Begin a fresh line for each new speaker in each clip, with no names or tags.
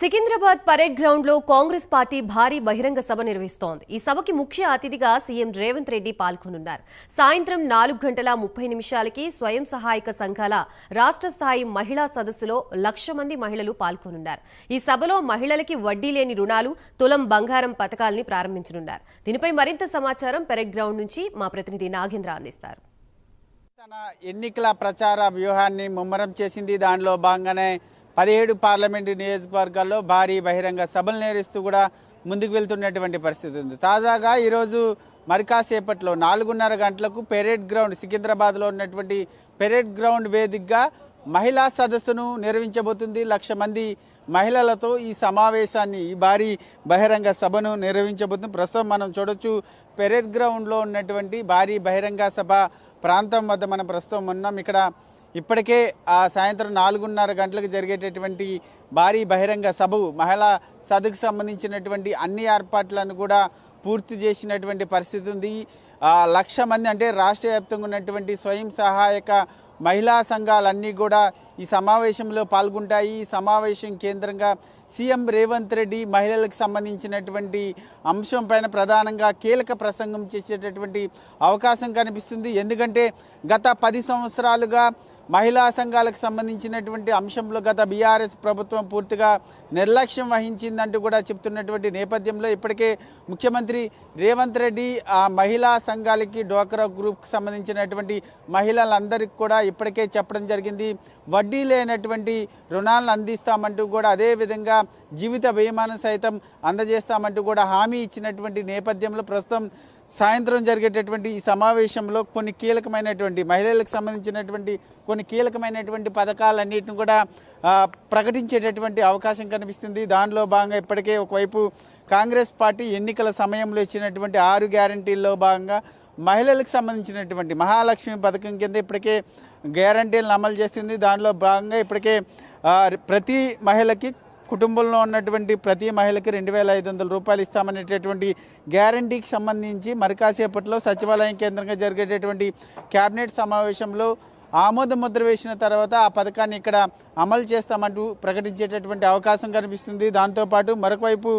Secunderabad parade గ్రౌండ్లో Congress party భారీ బహిరంగ సభ నిర్వహిస్తోంది. ఈ సభకి ముఖ్య అతిథిగా సీఎం రేవంత్ రెడ్డి పాల్గొనున్నారు. సాయంత్రం నాలుగు గంటల ముప్పై నిమిషాలకి స్వయం సహాయక సంఘాల రాష్ట్ర స్థాయి మహిళా సదస్సులో లక్ష మంది మహిళలు పాల్గొనున్నారు. ఈ సభలో మహిళలకి వడ్డీ లేని రుణాలు తులం బంగారం పథకాల్ని ప్రారంభించనున్నారు. దీనిపై మరింత సమాచారం పెరెడ్ గ్రౌండ్ నుంచి మా ప్రతినిధి నాగేంద్ర అందిస్తారు.
తన ఎన్నికల ప్రచార వ్యూహాన్ని ముమ్మరం చేసింది. దానిలో భాగంగానే పదిహేడు పార్లమెంటు నియోజకవర్గాల్లో భారీ బహిరంగ సభలు నేరుస్తూ కూడా ముందుకు వెళ్తున్నటువంటి పరిస్థితి ఉంది. తాజాగా ఈరోజు మరి కాసేపట్లో నాలుగున్నర గంటలకు పెరేడ్ గ్రౌండ్ సికింద్రాబాద్లో ఉన్నటువంటి పెరేడ్ గ్రౌండ్ వేదికగా మహిళా సదస్సును నిర్వహించబోతుంది. లక్ష మంది మహిళలతో ఈ సమావేశాన్ని ఈ భారీ బహిరంగ సభను నిర్వహించబోతుంది. ప్రస్తుతం మనం చూడొచ్చు పెరేడ్ గ్రౌండ్లో ఉన్నటువంటి భారీ బహిరంగ సభ ప్రాంతం వద్ద మనం ప్రస్తుతం ఉన్నాం. ఇక్కడ ఇప్పటికే ఆ సాయంత్రం నాలుగున్నర గంటలకు జరిగేటటువంటి భారీ బహిరంగ సభ మహిళా సభకు సంబంధించినటువంటి అన్ని ఏర్పాట్లను కూడా పూర్తి చేసినటువంటి పరిస్థితి ఉంది. లక్ష మంది అంటే రాష్ట్ర వ్యాప్తంగా ఉన్నటువంటి స్వయం సహాయక మహిళా సంఘాలన్నీ కూడా ఈ సమావేశంలో పాల్గొంటాయి. ఈ సమావేశం కేంద్రంగా సీఎం రేవంత్ రెడ్డి మహిళలకు సంబంధించినటువంటి అంశం పైన ప్రధానంగా కీలక ప్రసంగం చేసేటటువంటి అవకాశం కనిపిస్తుంది. ఎందుకంటే గత పది సంవత్సరాలుగా మహిళా సంఘాలకు సంబంధించినటువంటి అంశంలో గత బీఆర్ఎస్ ప్రభుత్వం పూర్తిగా నిర్లక్ష్యం వహించిందంటూ కూడా చెప్తున్నటువంటి నేపథ్యంలో ఇప్పటికే ముఖ్యమంత్రి రేవంత్ రెడ్డి ఆ మహిళా సంఘాలకి డోక్రా గ్రూప్కి సంబంధించినటువంటి మహిళలందరికీ కూడా ఇప్పటికే చెప్పడం జరిగింది. వడ్డీ లేనటువంటి రుణాలను అందిస్తామంటూ కూడా అదేవిధంగా జీవిత బీమాను సైతం అందజేస్తామంటూ కూడా హామీ ఇచ్చినటువంటి నేపథ్యంలో ప్రస్తుతం సాయంత్రం జరిగేటటువంటి ఈ సమావేశంలో కొన్ని కీలకమైనటువంటి మహిళలకు సంబంధించినటువంటి కొన్ని కీలకమైనటువంటి పథకాలన్నిటిని కూడా ప్రకటించేటటువంటి అవకాశం కనిపిస్తుంది. దానిలో భాగంగా ఇప్పటికే ఒకవైపు కాంగ్రెస్ పార్టీ ఎన్నికల సమయంలో ఇచ్చినటువంటి ఆరు గ్యారంటీల్లో భాగంగా మహిళలకు సంబంధించినటువంటి మహాలక్ష్మి పథకం కింద ఇప్పటికే గ్యారంటీలను అమలు చేస్తుంది. దానిలో భాగంగా ఇప్పటికే ప్రతి మహిళకి కుటుంబంలో ఉన్నటువంటి ప్రతి మహిళకి రెండు వేల ఐదు వందల రూపాయలు ఇస్తామనేటటువంటి గ్యారంటీకి సంబంధించి మరి కాసేపట్లో సచివాలయం కేంద్రంగా జరిగేటటువంటి కేబినెట్ సమావేశంలో ఆమోద ముద్ర వేసిన తర్వాత ఆ పథకాన్ని ఇక్కడ అమలు చేస్తామంటూ ప్రకటించేటటువంటి అవకాశం కనిపిస్తుంది. దాంతోపాటు మరొక వైపు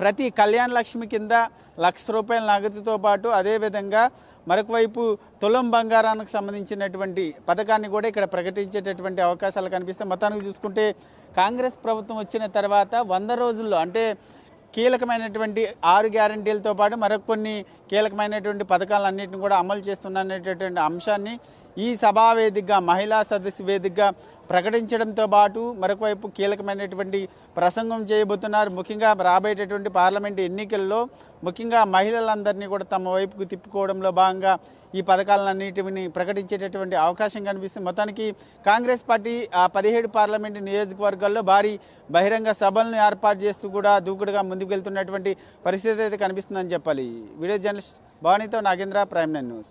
ప్రతి కళ్యాణ లక్ష్మి కింద లక్ష రూపాయల నగదుతో పాటు అదేవిధంగా మరొకవైపు తులం బంగారానికి సంబంధించినటువంటి పథకాన్ని కూడా ఇక్కడ ప్రకటించేటటువంటి అవకాశాలు కనిపిస్తాయి. మొత్తానికి చూసుకుంటే కాంగ్రెస్ ప్రభుత్వం వచ్చిన తర్వాత వంద రోజుల్లో అంటే కీలకమైనటువంటి ఆరు గ్యారంటీలతో పాటు మరొక కొన్ని కీలకమైనటువంటి పథకాలన్నింటిని కూడా అమలు చేస్తున్నటువంటి అంశాన్ని ఈ సభా వేదికగా మహిళా సదస్సు వేదికగా ప్రకటించడంతో పాటు మరొక వైపు కీలకమైనటువంటి ప్రసంగం చేయబోతున్నారు. ముఖ్యంగా రాబోయేటటువంటి పార్లమెంట్ ఎన్నికల్లో ముఖ్యంగా మహిళలందరినీ కూడా తమ వైపుకు తిప్పుకోవడంలో భాగంగా ఈ పథకాలన్నిటిని ప్రకటించేటటువంటి అవకాశం కనిపిస్తుంది. మొత్తానికి కాంగ్రెస్ పార్టీ ఆ పదిహేడు పార్లమెంటు నియోజకవర్గాల్లో భారీ బహిరంగ సభలను ఏర్పాటు చేస్తూ కూడా దూకుడుగా ముందుకు వెళ్తున్నటువంటి పరిస్థితి అయితే కనిపిస్తుందని చెప్పాలి. వీడియో జర్నలిస్ట్ భవానీతో నాగేంద్ర ప్రైమ్ నైన్ న్యూస్.